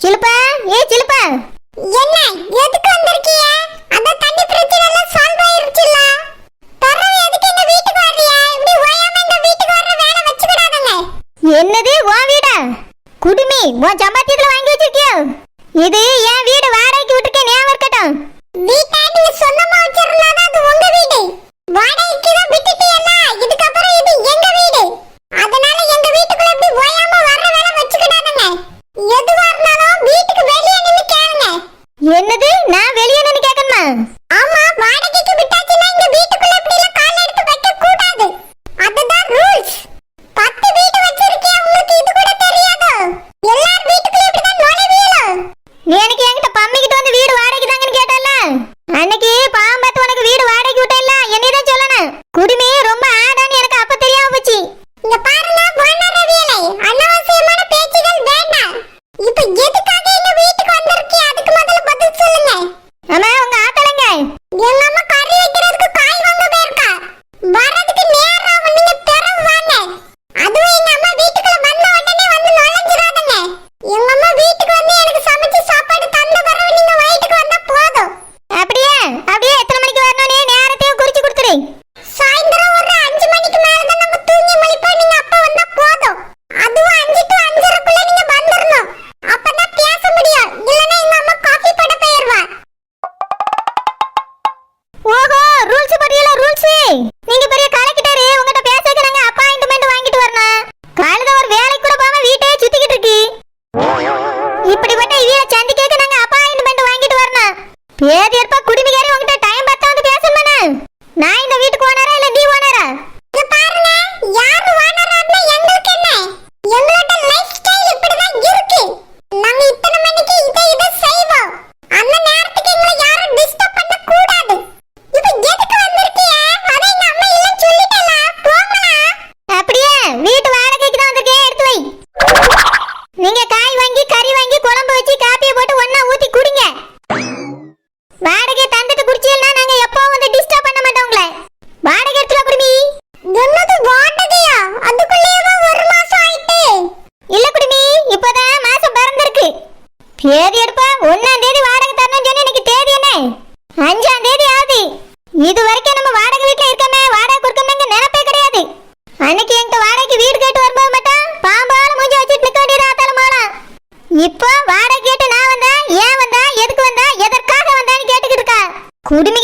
சிலுப்பா ஏ சிலுப்பா. என்ன எதுக்கு வந்திருக்கீங்க அத தண்ணி பிரச்சனை எல்லாம் சால்வ் ஆயிருச்சுல தரவு எதுக்கு இந்த வீட்டுக்கு வர்றியா? இப்படி ஓயாம இந்த வீட்டுக்கு வர்ற வேலை வச்சுக்கிடாதங்க. என்னது ஓ வீடா? குடுமி உன் சம்பாத்தியத்துல வாங்கி வச்சிருக்கியோ? இது என் வீடு வாடகைக்கு விட்டுருக்கேன் ஞாபகம் இருக்கட்டும். வீட்டாட்டில சொந்தமா வச்சிருந்தா அது உங்க வீடு. வாடகை நான் இந்த കുടുമി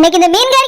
இன்னைக்கு இந்த மீன்கள்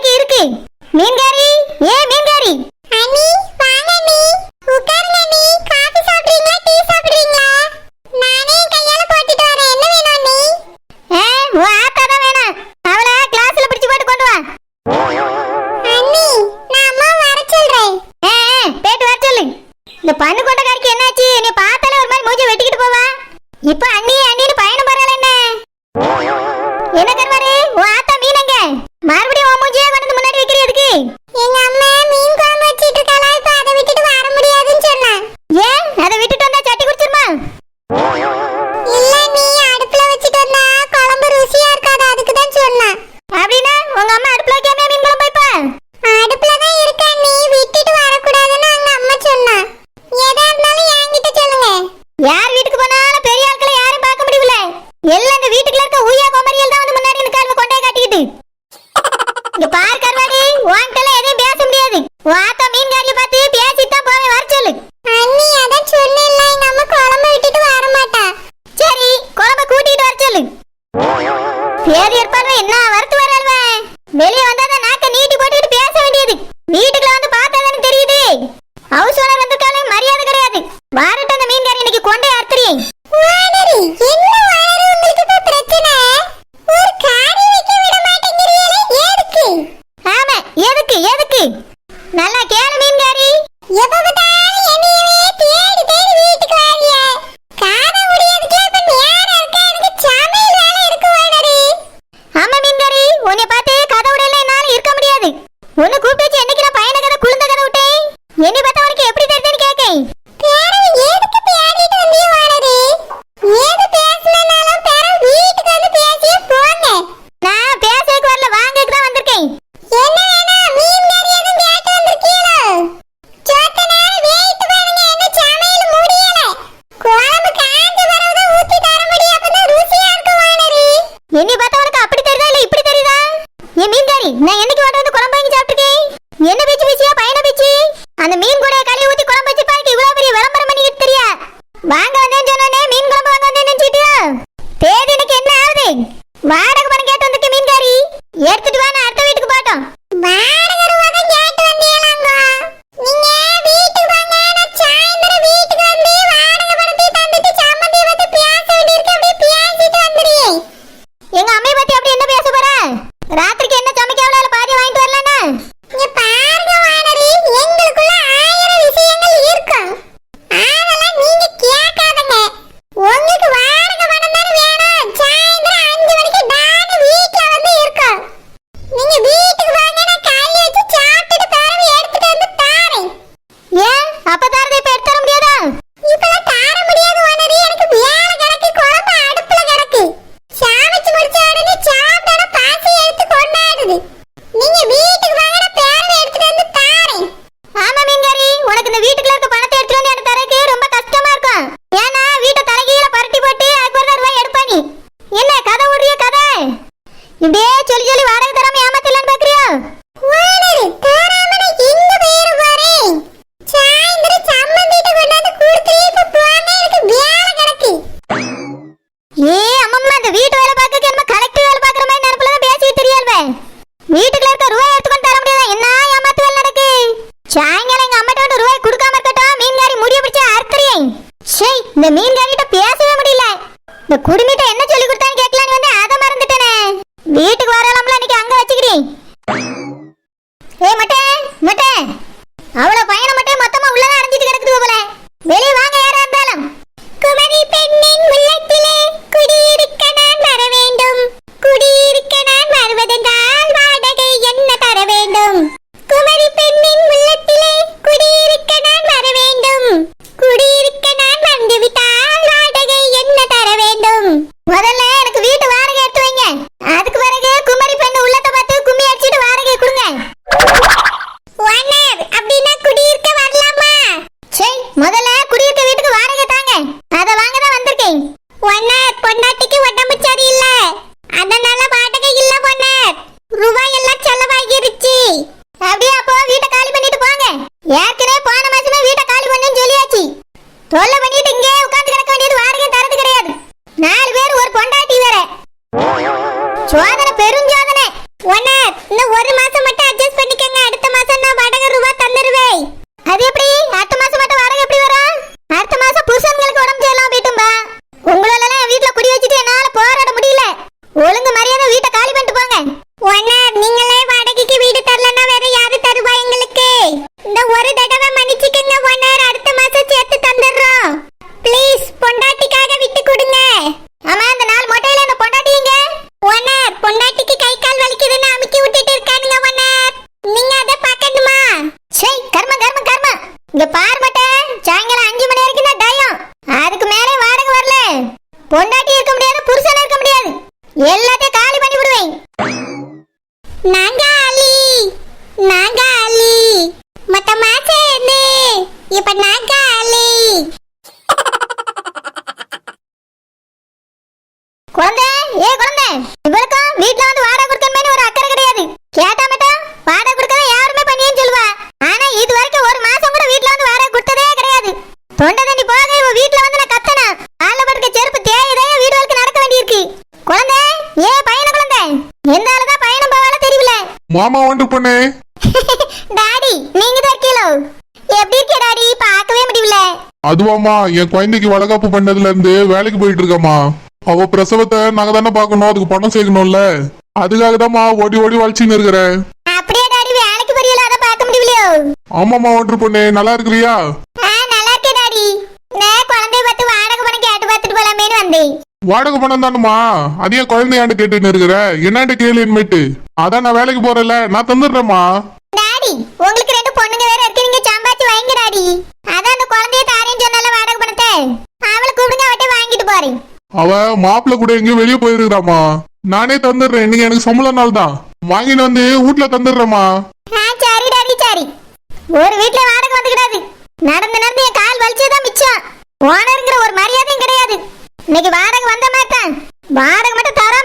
నీట్గా அலி ஏ குழந்தை இவளுக்கும் வீட்ல வந்து வாடகை கொடுக்கணுமே ஒரு அக்கறை கிடையாது. கேட்டா மட்டும் வாடகை கொடுக்கறத சொல்லுவா. ஆனா இது வரைக்கும் ஒரு மாசம் கூட வீட்ல வந்து வாடகை கொடுத்ததே கிடையாது. தொண்டை தண்ணி போக இவ வீட்ல வந்து நான் கத்தனா கால படுக்க செருப்பு தேயதே வீடு வேண்டியிருக்கு. குழந்தை ஏ பையன குழந்தை? எந்த ஆளுதான் பையனும் போவாலும் தெரியல மாமா வந்து பண்ணு. தெரியும்ல அதுவாமா என் குழந்தைக்கு வளகாப்பு பண்ணதுல இருந்து வேலைக்கு போயிட்டு இருக்கமா அவ பிரசவத்தை நாங்க தானே பாக்கணும் அதுக்கு பணம் சேர்க்கணும்ல. அதுக்காக தான்மா ஓடி ஓடி வளச்சின்னு இருக்கிறேன் அப்படியே டாடி வேலைக்கு போறியல அத பார்க்க முடியலையோ? ஆமாமா ஒன்று பொண்ணு நல்லா இருக்கிறியா? நல்லா இருக்கே டாடி. நான் குழந்தை பார்த்து வாடகை பணம் கேட்டு பார்த்துட்டு போலாமேனு வந்தேன். வாடகை பணம் தானுமா அதே குழந்தையாண்டு கேட்டுன்னு இருக்கிற. என்னாண்டு கேளுன்னுட்டு அதான் நான் வேலைக்கு போறேன்ல நான் தந்துடுறேம்மா. மாப்பிள்ள கூட எங்கேயும் வெளிய போயிருக்கிறாமா நானே தந்துடுறேன். நீங்க எனக்கு சம்பள நாள் தான் வாங்கிட்டு வந்து வீட்டுல தந்துடுறேம்மா. சரி டாடி சரி. ஒரு வீட்டுல வாடகை வந்துக்கிடாது. நடந்து நடந்து என் கால் வலிச்சதான் மிச்சம். ஓனருங்கிற ஒரு மரியாதையும் கிடையாது. இன்னைக்கு வாடகை வந்த மாட்டேன் வாடகை மட்டும் தர.